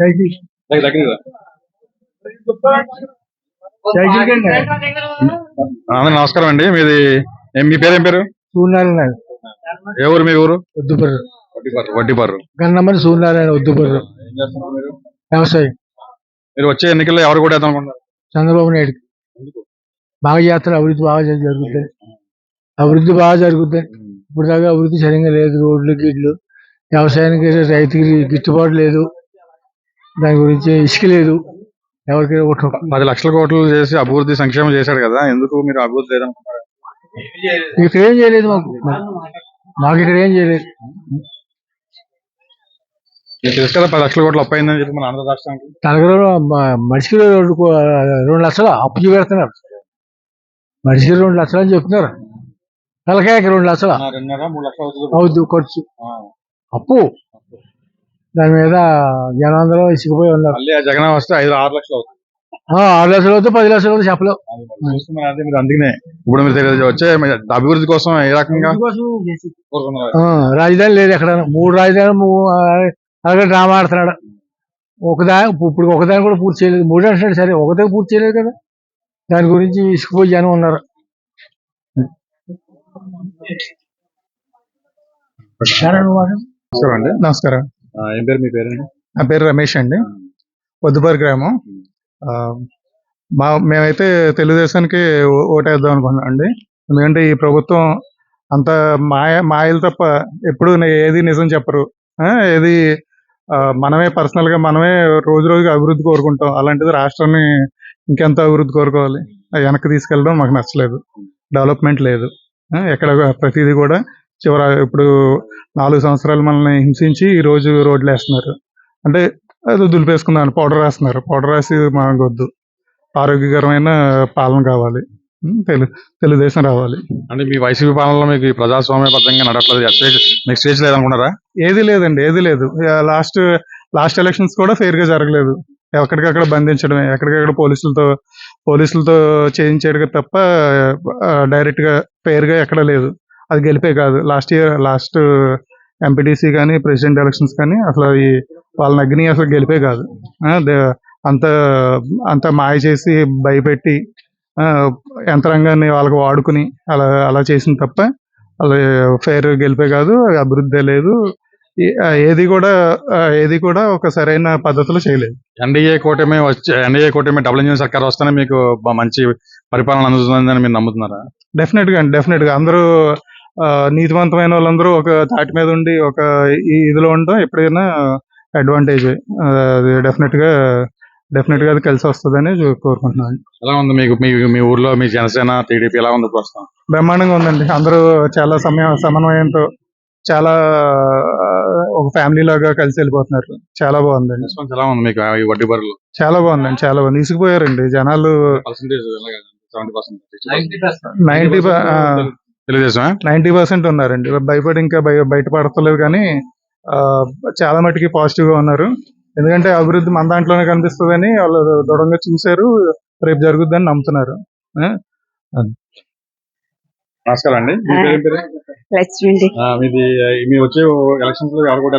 Cycle నమస్కారం అండి. మీది మీ పేరు ఏం పేరు? సూర్యనారాయణ ఏ ఊరు మీ ఊరు? వద్దుపర్రు వడ్డీపర్రు గన్నమని సూర్యనారాయణ వద్దుపర్రు ఏం చేస్తున్నారు మీరు? వ్యవసాయం. మీరు వచ్చే ఎన్నికల్లో ఎవరు కూడా అనుకుంటున్నారు? చంద్రబాబు నాయుడు. బాగా చేస్తారు అభివృద్ధి బాగా జరు- జరుగుతుంది అభివృద్ధి బాగా జరుగుతుంది ఇప్పుడు దాకా అభివృద్ధి సరిగ్గా లేదు. రోడ్లు గిడ్లు వ్యవసాయానికి రైతుకి గిట్టుబాటు లేదు. దాని గురించి ఇసుక లేదు. ఎవరికి పది లక్షల కోట్లు చేసి అభివృద్ధి సంక్షేమం చేశాడు కదా ఎందుకు మీరు అభివృద్ధి లేదనుకుంటున్నారు ఇక్కడ ఏం చేయలేదు మాకు. మాకు ఇక్కడ ఏం చేయలేదు. తెలుసు కదా పది లక్షల కోట్లు అప్పయిందని చెప్పి మన ఆంధ్ర రాష్ట్రానికి తలగలో మనిషికి రెండు రెండు లక్షలు అప్పు చూపెడుతున్నారు. మనిషికి రెండు లక్షలు అని చెప్తున్నారు. తలకాయకి రెండు లక్షలు? అవుద్ది ఖర్చు. అప్పు? దాని మీద జనాందరూ ఇసుకుపోయి ఉన్నారు. మళ్ళీ ఆ జగన్ వస్తే ఐదు ఆరు లక్షలు అవుతుంది. ఆ, ఆరు లక్షలు అవుతుంది పది లక్షలు చెప్పలేవు అది అదే మీరు అందుకనే. ఇప్పుడు మీరు తెలియదు వచ్చే మీ అభివృద్ధి కోసం ఏ రకంగా కోరుకున్నారు ఆ, రాజధాని లేదు ఎక్కడ మూడు రాజధాని అలాగే డ్రామా ఆడుతున్నాడు. ఒకదా ఇప్పుడు ఒకదాని కూడా పూర్తి చేయలేదు. మూడు అంటున్నాడు సరే ఒకదే పూర్తి చేయలేదు కదా. దాని గురించి ఇసుకుపోయి జనం ఉన్నారు. నమస్కారం అండి. నమస్కారం. ఏం పేరు మీ పేరు నా పేరు రమేష్ అండి. వద్దుపారి గ్రామం. మా మేమైతే తెలుగుదేశానికి ఓటేద్దాం అనుకున్నాం అండి. ఎందుకంటే ఈ ప్రభుత్వం అంత మాయ మాయలు తప్ప ఎప్పుడు ఏది నిజం చెప్పరు. ఏది మనమే పర్సనల్గా మనమే రోజు రోజుకి అభివృద్ధి కోరుకుంటాం. అలాంటిది రాష్ట్రాన్ని ఇంకెంత అభివృద్ధి కోరుకోవాలి? వెనక్కి తీసుకెళ్ళడం మాకు నచ్చలేదు. డెవలప్మెంట్ లేదు. ఎక్కడ ప్రతిదీ కూడా చివర ఇప్పుడు నాలుగు సంవత్సరాలు మనల్ని హింసించి ఈ రోజు రోడ్లు వేస్తున్నారు అంటే అది దులిపేసుకున్నాను పౌడర్ వేస్తున్నారు. పౌడర్ వేసి మనకు వద్దు ఆరోగ్యకరమైన పాలన కావాలి. తెలు తెలుగుదేశం రావాలి. అంటే మీ వైసీపీ పాలనలో మీకు ప్రజాస్వామ్యబద్ధంగా నడవట్లేదు. నెక్స్ట్ స్టేజ్ లేదనుకున్నారా? ఏది లేదండి ఏది లేదు. లాస్ట్ లాస్ట్ ఎలక్షన్స్ కూడా ఫెయిర్గా జరగలేదు. ఎక్కడికక్కడ బంధించడమే. ఎక్కడికక్కడ పోలీసులతో పోలీసులతో చేయించేయడం తప్ప డైరెక్ట్గా ఫెయిర్గా ఎక్కడ లేదు. అది గెలిపే కాదు. లాస్ట్ ఇయర్ లాస్ట్ ఎంపీటీసీ కానీ ప్రెసిడెంట్ ఎలక్షన్స్ కానీ అసలు ఈ వాళ్ళ అగ్ని అసలు గెలిపే కాదు. అంత అంత మాయ చేసి భయపెట్టి యంత్రాంగాన్ని వాళ్ళకి వాడుకుని అలా అలా చేసిన తప్ప అలా ఫెయిర్ గెలిపే కాదు అభివృద్ధి లేదు. ఏది కూడా ఏది కూడా ఒక సరైన పద్ధతిలో చేయలేదు. ఎన్డీఏ కూటమి వచ్చే ఎన్డీఏ కూటమి డబుల్ ఇంజిన్ సర్కార్ వస్తేనే మీకు మంచి పరిపాలన అందుతుందని మీరు నమ్ముతున్నారా? డెఫినెట్గా డెఫినెట్గా అందరూ నీతివంతమైన వాళ్ళందరూ ఒక తాటి మీద ఉండి ఒక ఇదిలో ఉండడం ఎప్పుడైనా అడ్వాంటేజ్ అది డెఫినెట్గా డెఫినెట్గా అది కలిసి వస్తుందని కోరుకుంటున్నాను. ఎలా ఉంది మీకు మీ మీ ఊర్లో మీ జనసేన టీడీపీ ఎలా ఉంది ప్రస్తుతం? బ్రహ్మాండంగా ఉందండి. అందరూ చాలా సమయం సమన్వయంతో చాలా ఒక ఫ్యామిలీ లాగా కలిసి వెళ్ళిపోతున్నారు. చాలా బాగుందండి. ఎలా ఉంది మీకు ఈ వడ్డీ బరులు చాలా బాగుందండి. చాలా బాగుంది. ఇసుకుపోయారండి. జనాలు నైన్టీ తెలుగుదేశం నైన్టీ పర్సెంట్ ఉన్నారండి. భయపడి ఇంకా బయ బయటపడతలేదు కానీ ఆ, చాలా మటుకి పాజిటివ్గా ఉన్నారు. ఎందుకంటే అభివృద్ధి మన దాంట్లోనే కనిపిస్తుందని వాళ్ళు దృఢంగా చూశారు. రేపు జరుగుద్దని నమ్ముతున్నారు. నమస్కారం అండి. మీది మీ వచ్చే ఎలక్షన్స్లో ఎవరు కూడా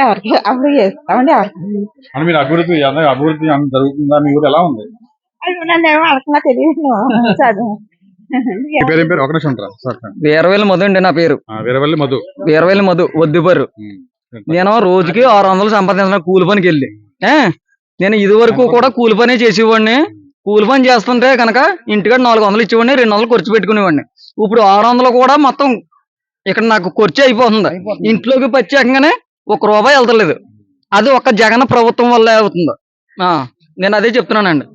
ఎవరికి అప్పుడు చేస్తామండి మీరు అభివృద్ధి అభివృద్ధి జరుగుతుందా? మీ ఊరు ఎలా ఉంది? తెలియదు చదువు మీ పేరు ఏం పేరు? ఒక నిమిషం ఉంటారా సార్ వీరవేలు మధు అండి నా పేరు. వీరవల్లి మధు. వీరవేలు మధు వద్దుపర్రు ఉమ్. నేను రోజుకి ఆరు వందలు సంపాదించిన కూలి పనికి వెళ్ళి. ఏ? నేను ఇది వరకు కూడా కూలి పనే చేసేవాడిని. కూలి పని చేస్తుంటే కనుక ఇంటికాడ నాలుగు వందలు ఇచ్చేవాడిని రెండు వందలు ఖర్చు పెట్టుకునేవాడిని. ఇప్పుడు ఆరు వందలు కూడా మొత్తం ఇక్కడ నాకు ఖర్చు అయిపోతుంది. ఇంట్లోకి ప్రత్యేకంగానే ఒక రూపాయి వెళ్తలేదు. అది ఒక జగన్ ప్రభుత్వం వల్ల అవుతుంది. ఆ, నేను అదే చెప్తున్నానండి.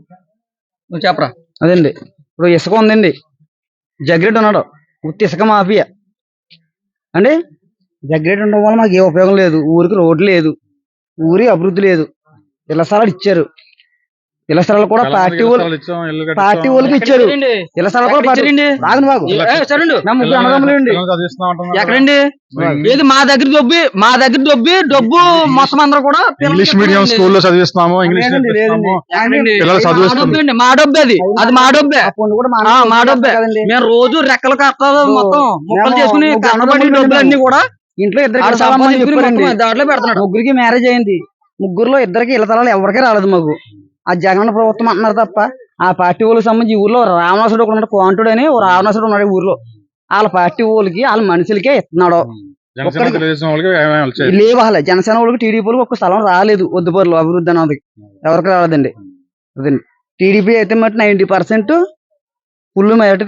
నువ్వు చెప్పరా? అదండి ఇప్పుడు ఇసుక ఉందండి జగ్రెడ్ ఉన్నాడు. ఉత్తి ఇసుక మాఫియా. అండి జగ్రెడ్ ఉండడం వల్ల మాకు ఏ ఉపయోగం లేదు. ఊరికి రోడ్డు లేదు. ఊరి అభివృద్ధి లేదు. ఇళ్ళ సార్ ఇచ్చారు. ఇళ్ళ స్థలాలు కూడా చాలా పార్టీ పార్టీ. వాళ్ళకి ఇచ్చారు. ఇళ్ళ స్థలాలు కూడా పార్టీ రాగండి బాబు. ఎక్కడండి. ఏది మా దగ్గర దొబ్బి మా దగ్గర దొబ్బి డబ్బు మొత్తం అందరూ కూడా ఇంగ్లీష్ మీడియం స్కూల్లో చదివిస్తున్నాము ఇంగ్లీష్? పిల్లలు మా. డబ్బే అండి, మా డబ్బే అది. అది మా డబ్బే. ఆ, మా డబ్బే. మేము రోజు రెక్కలు కట్టలు మొత్తం ముక్కలు చేసుకుని అన్నదమ్ములు డబ్బులు అన్ని కూడా ఇంట్లో సంపాదించుకుని చెప్పారండి. మొత్తం దాంట్లో పెడుతున్నాడు. ముగ్గురికి మ్యారేజ్ అయింది. ముగ్గురులో ఇద్దరికి ఇళ్ళ తలాలు ఎవరికీ రాలేదు మాకు. ఆ జగన్ ప్రభుత్వం అంటున్నారు తప్ప ఆ పార్టీ వాళ్ళకి సంబంధించి ఊర్లో రావణాసుడు ఒకడు ఉన్నాడు కోంటుడు అని ఓ రావణాసుడు ఉన్నాడు ఊర్లో. వాళ్ళ పార్టీ వాళ్ళకి వాళ్ళ మనుషులకే ఇస్తున్నాడు. లేవు అసలు జనసేన వాళ్ళకి టీడీపీ ఒక్క స్థలం రాలేదు వద్దుపర్లు అభివృద్ధి అనేది ఎవరికి రాలేదండి. అదండి టీడీపీ అయితే మట్టి నైన్టీ పర్సెంట్ ఫుల్ మెజార్టీ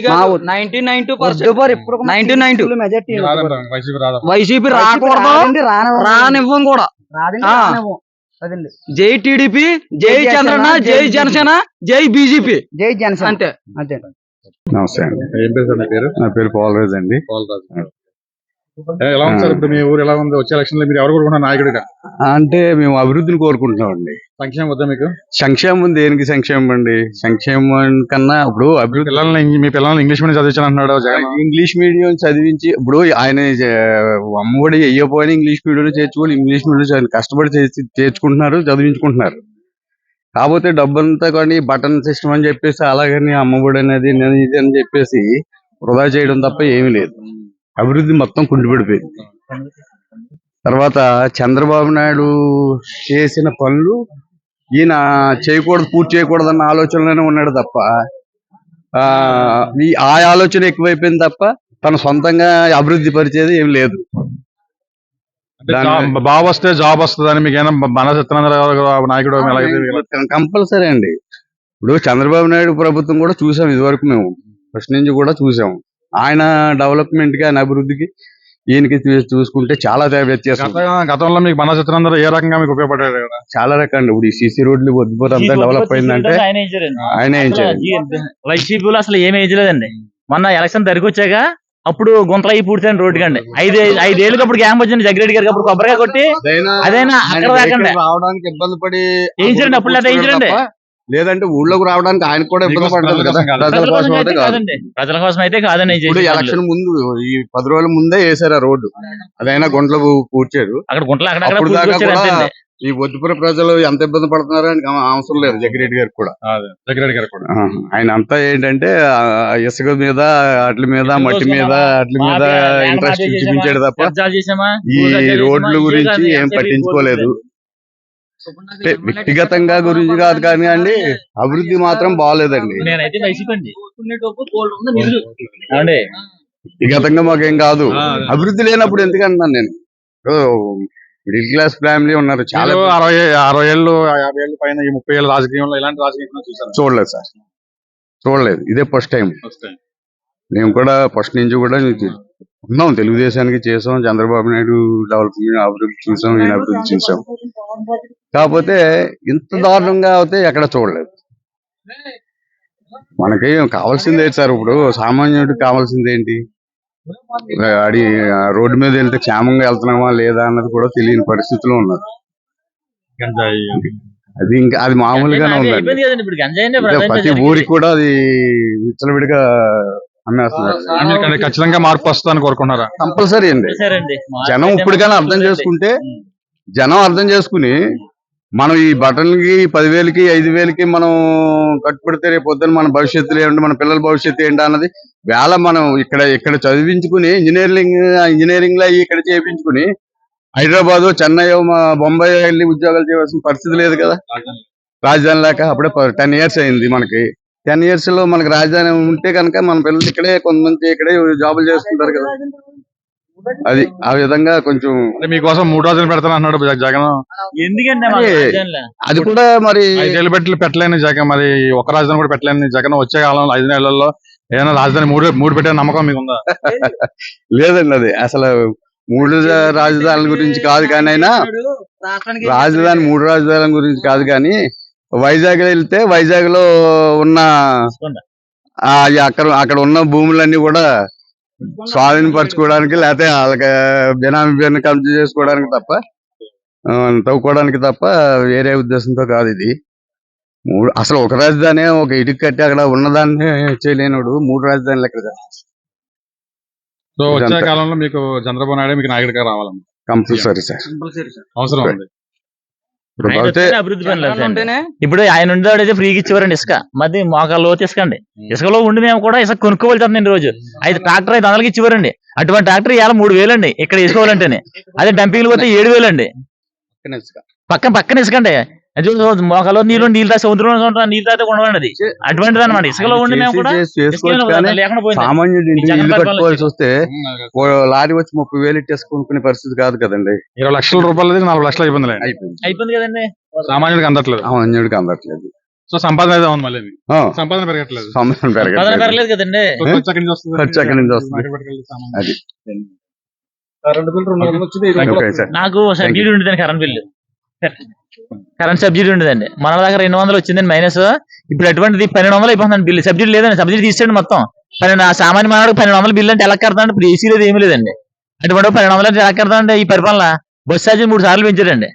ఇక్కడ వస్తుందండి వైసీపీ రాకూడదు రానివ్వం కూడా. జై టీడీపీ జై చంద్రన్న జై జనసేన జై బీజేపీ. జై జనసేన. అంతే. అంతే. నమస్తే అండి. ఏం పేరు సార్ మీ పేరు? నా పేరు పాలరాజ్ అండి. పోలరాజు. ఎలా ఉంది సార్ ఇప్పుడు మీ ఊరు ఎలా ఉంది? వచ్చే ఎలక్షన్లో మీరు ఎవరు కోరుకుంటున్నారు నాయకుడిగా? అంటే మేము అభివృద్ధిని కోరుకుంటున్నామండి. సంక్షేమం వద్దా మీకు? సంక్షేమం దేనికి సంక్షేమం అండి? సంక్షేమం కన్నా ఇప్పుడు అభివృద్ధి పిల్లల్ని మీ పిల్లల్ని ఇంగ్లీష్ మీడియం చదివించాను అంటున్నాడు జగన్ ఇంగ్లీష్ మీడియం చదివించి ఇప్పుడు ఆయన అమ్మఒడి అయ్యపోయినా ఇంగ్లీష్ మీడియం చేర్చుకొని ఇంగ్లీష్ మీడియం కష్టపడి చేర్చి- చేర్చుకుంటున్నారు చదివించుకుంటున్నారు. కాకపోతే డబ్బంతా కానీ బటన్ సిస్టమ్ అని చెప్పేసి అలాగని అమ్మఒడి అనేది నేను ఇది అని చెప్పేసి వృధా చేయడం తప్ప ఏమీ లేదు. అభివృద్ధి మొత్తం కుండిపడిపోయింది. తర్వాత చంద్రబాబు నాయుడు చేసిన పనులు ఈయన చేయకూడదు పూర్తి చేయకూడదు అన్న ఆలోచనలోనే ఉన్నాడు తప్ప ఆ ఈ ఆ ఆలోచన ఎక్కువైపోయింది తప్ప తన సొంతంగా అభివృద్ధి పరిచేది ఏం లేదు. బాబు వస్తే జాబ్ వస్తుంది అని మీకు ఏమైనా మన సత్యనారాయణ నాయకుడు కంపల్సరీ అండి. ఇప్పుడు చంద్రబాబు నాయుడు ప్రభుత్వం కూడా చూసాం ఇదివరకు మేము. ఫస్ట్ నుంచి కూడా చూసాం. ఆయన డెవలప్మెంట్కి ఆయన అభివృద్ధికి ఈయనకి చూసుకుంటే చాలా వ్యత్యాసం గత గతంలో మీకు మన ఏ రకంగా మీకు ఉపయోగపడారు కదా? చాలా రకాలు. ఇప్పుడు ఈ సీసీ రోడ్లు వద్దుపోతే అంతా డెవలప్ అయిందంటే ఆయన వైసీపీలో అసలు ఏమి వేయలేదండి మొన్న ఎలక్షన్ దగ్గరికి వచ్చాక అప్పుడు గుంతలు అయి పూర్తయిన రోడ్డు కండి ఐదు ఐదేళ్ళకి అప్పుడు గ్యాంగ్ వచ్చింది జగ్గిరెడ్డి గారికి అప్పుడు కొబ్బరిగా కొట్టి అదేనా అక్కడ రావడానికి ఇబ్బంది పడి వేయించండి, అప్పుడు లేదా వేయించండి. లేదంటే ఊళ్ళోకి రావడానికి ఆయన కూడా ఇబ్బంది పడుతుంది కదా. ప్రజల కోసం అయితే కాదు. ప్రజల కోసం అయితే కాదండి ఈ ఇప్పుడు. ఎలక్షన్ ముందు ఈ పది రోజుల ముందే వేసారు ఆ రోడ్డు. అదైనా గుంటలు పూడ్చారు. అక్కడ గుంటలు అప్పుడు దాకా కూడా ఈ ఒద్దుపుర ప్రజలు ఎంత ఇబ్బంది పడుతున్నారో అని అవసరం లేదు జగ్గిరెడ్డి గారికి కూడా. జగ్గిరెడ్డి గారు కూడా. ఆయన అంతా ఏంటంటే ఇసుక మీద అట్ల మీద మట్టి మీద అట్ల మీద ఇంట్రెస్ట్ చూపించాడు తప్ప ఈ రోడ్ల? గురించి ఏం పట్టించుకోలేదు. అంటే వ్యక్తిగతంగా గురించి కాదు కానీ అండి అభివృద్ధి మాత్రం బాగాలేదండి. నేనైతే వైసీపీ అండి. ఏమండి వ్యక్తిగతంగా మాకేం కాదు. అభివృద్ధి లేనప్పుడు ఎందుకంటున్నాను నేను? మిడిల్ క్లాస్ ఫ్యామిలీ ఉన్నారు. చాలా అరవై అరవై ఏళ్ళు యాభై ఏళ్ళు పైన ఈ ముప్పై ఏళ్ళ రాజకీయంలో ఇలాంటి రాజకీయం చూసారు? చూడలేదు సార్. చూడలేదు. ఇదే ఫస్ట్ టైం. మేము కూడా ఫస్ట్ నుంచి కూడా ఉన్నాం తెలుగుదేశానికి చేసాం చంద్రబాబు నాయుడు డెవలప్మెంట్ అభివృద్ధి చూసాం ఈయన అభివృద్ధి చూసాం కాకపోతే ఇంత దారుణంగా అయితే ఎక్కడ చూడలేదు. మనకి కావాల్సింది సార్ ఇప్పుడు? సామాన్యుడికి కావాల్సింది ఏంటి? అడి రోడ్డు మీద వెళ్తే క్షేమంగా వెళ్తున్నామా లేదా అన్నది కూడా తెలియని పరిస్థితిలో ఉన్నారు. అది ఇంకా అది మామూలుగానే ఉందండి. ప్రజెంట్ ప్రతి. ఊరికి కూడా అది విచ్చలవిడిగా అమ్మేస్తున్నారు. ఖచ్చితంగా మార్పు వస్తుందని కోరుకుంటున్నారా? కంపల్సరీ అండి. జనం ఇప్పటికైనా అర్థం. చేసుకుంటే. జనం అర్థం చేసుకుని మనం ఈ బటన్కి పదివేలకి ఐదు వేలకి మనం కట్టుబడితే రేపు పొద్దున మన భవిష్యత్తులో ఏంటి మన పిల్లల భవిష్యత్తు ఏంటి అన్నది వేళ మనం ఇక్కడ ఇక్కడ చదివించుకుని ఇంజనీరింగ్ ఇంజనీరింగ్లో ఇక్కడ చేయించుకుని హైదరాబాద్ చెన్నై బొంబాయి వెళ్ళి ఉద్యోగాలు చేయవలసిన పరిస్థితి లేదు కదా. రాజధాని లేక అప్పుడే టెన్ ఇయర్స్ అయింది మనకి. టెన్ ఇయర్స్లో మనకి రాజధాని ఉంటే కనుక మన పిల్లలు ఇక్కడే కొంతమంది ఇక్కడే జాబులు చేసుకుంటారు కదా. అది ఆ విధంగా కొంచెం అంటే మీకోసం మూడు రోజులు పెడతాను అన్నాడు జగన్. ఎందుకండి మా అదే. కూడా మరి ఐదేళ్ళు పెట్టి పెట్టలేని జగన్ మరి ఒక రాజధాని కూడా పెట్టలేని జగన్ వచ్చే కాలంలో ఐదు నెలల్లో ఏదైనా రాజధాని మూడు మూడు పెట్టే నమ్మకం మీకు ఉందా? లేదండి అది. అసలు మూడు రాజధానుల గురించి కాదు కానీ అయినా రాజధాని మూడు రాజధానుల గురించి కాదు కానీ వైజాగ్ వెళ్తే వైజాగ్లో ఉన్న అక్కడ అక్కడ ఉన్న భూములన్నీ కూడా స్వాధీనపరచుకోవడానికి లేకపోతే వాళ్ళకి బినామీ పేరుని కబ్జా చేసుకోవడానికి తప్ప తవ్వుకోవడానికి తప్ప వేరే ఉద్దేశంతో కాదు ఇది. మూడు అసలు ఒక రాజధాని ఒక ఇటుకు కట్టి అక్కడ ఉన్నదాన్ని చేయలేనుడు మూడు రాజధానులు ఎక్కడ సో వచ్చే. కాలంలో మీకు చంద్రబాబు నాయుడు మీకు నాయకుడిగా రావాలని కంపల్సరీ సార్. Compulsory sir. అవసరం ఉంది ఇప్పుడు ఆయన కాకపోతే వస్తేనే అభివృద్ధి పనులు ఇప్పుడు ఆయన ఉండేవాడైతే ఫ్రీగా ఇచ్చేవారండి ఇసుక. మధ్య మోకాల్లో ఇసుకండి ఇసుకలో ఉండి మేము కూడా ఇసుక కొనుక్కోవాల్సిందండి రోజు అయితే ట్రాక్టర్ ఐదు వందలకి ఇచ్చేవారండి. అటువంటి ట్రాక్టర్ ఇవాళ మూడు వేలండి. ఇక్కడ వేసుకోవాలంటేనే అదే డంపింగ్ పోతే ఏడు వేలండి. పక్కన పక్కన ఇసుకండి. అది మోకాల్లో నీళ్ళు నీళ్ళు సముద్రంలో నీళ్ళు తాగితే ఉండవండి అటువంటిది అనమాట ఇసుకలో ఉండి మేము కూడా సామాన్యుడు ఇల్లు కట్టుకోవాల్సి వస్తే లారీ వచ్చి ముప్పై వేలు ఇట్టేసి కొనుక్కునే పరిస్థితి కాదు కదండి. ఇరవై లక్షల రూపాయలది నాలుగు లక్షలు అయిపోయింది అయిపోయింది. అయిపోయింది కదండి. సామాన్యుడికి అందట్లేదు. సామాన్యుడికి అందట్లేదు. సో సంపాదన ఉంది మళ్ళీ సంపాదన పెరగట్లేదు. సంబంధం పదన పెరగట్లేదు. పెరగలేదు కదండి. ఖర్చు ఎక్కడి నుంచి వస్తుంది? ఖర్చు ఎక్కడి నుంచి వస్తుంది? అది. నాకు కరెంట్ బిల్లు. కరెంట్ సబ్సిడీ ఉండదండి. మన దగ్గర రెండు వందలు వచ్చిందండి మైనస్ ఇప్పుడు అటువంటిది పన్నెండు వందలు అయిపోతుంది బిల్లు సబ్సిడీ లేదండి. సబ్సిడీ తీసేయండి మొత్తం. పన్నెండు సామాన్య మానవుడు పన్నెండు వందల బిల్లు అంటే ఎలా కడతాండి? ఇప్పుడు ఏసీ లేదు ఏమీ లేదండి. అటువంటి పన్నెండు వందలు అంటే ఎలా కడతాండి ఈ పరిపాలన బస్ ఛార్జీ మూడు సార్లు పెంచారండి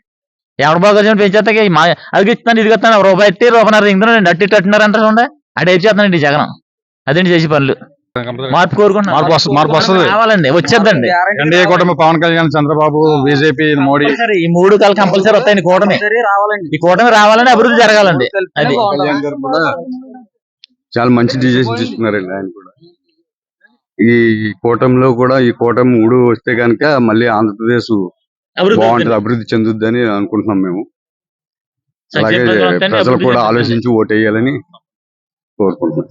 ఎవరి బాగా పెంచేస్తాక మా అది ఇస్తాను ఇది ఇస్తాను రూపాయి ఎట్టి రూపాయి ఇంగుతున్నారండి అట్టి అట్టున్నారు అంటారు చూడండి. అటు ఏం చేస్తున్నారండి అదేంటి చేసే పనులు? మార్పు కోరుకుంటున్నాను మార్పు వస్తుంది మార్పు వస్తుంది. రావాలండి వచ్చేద్దండి. ఎన్డీఏ కూటమి పవన్ కళ్యాణ్ చంద్రబాబు బీజేపీ మోడీ. కంపల్సరీ ఈ మూడు కాలు కంపల్సరీ వస్తాయండి కూటమి. ఈ కూటమి రావాలని అభివృద్ధి జరగాలండి. అది చాలా మంచి డిసిషన్ తీసుకున్నారండి ఆయన కూడా. ఈ కూటమిలో కూడా ఈ కూటమి మూడు వస్తే కనుక మళ్ళీ ఆంధ్రప్రదేశ్ అభివృద్ధి బాగుంటది అభివృద్ధి చెందుద్దని అనుకుంటున్నాం మేము. అలాగే ప్రజలు కూడా. ఆలోచించి ఓటేయాలని కోరుకుంటున్నాం.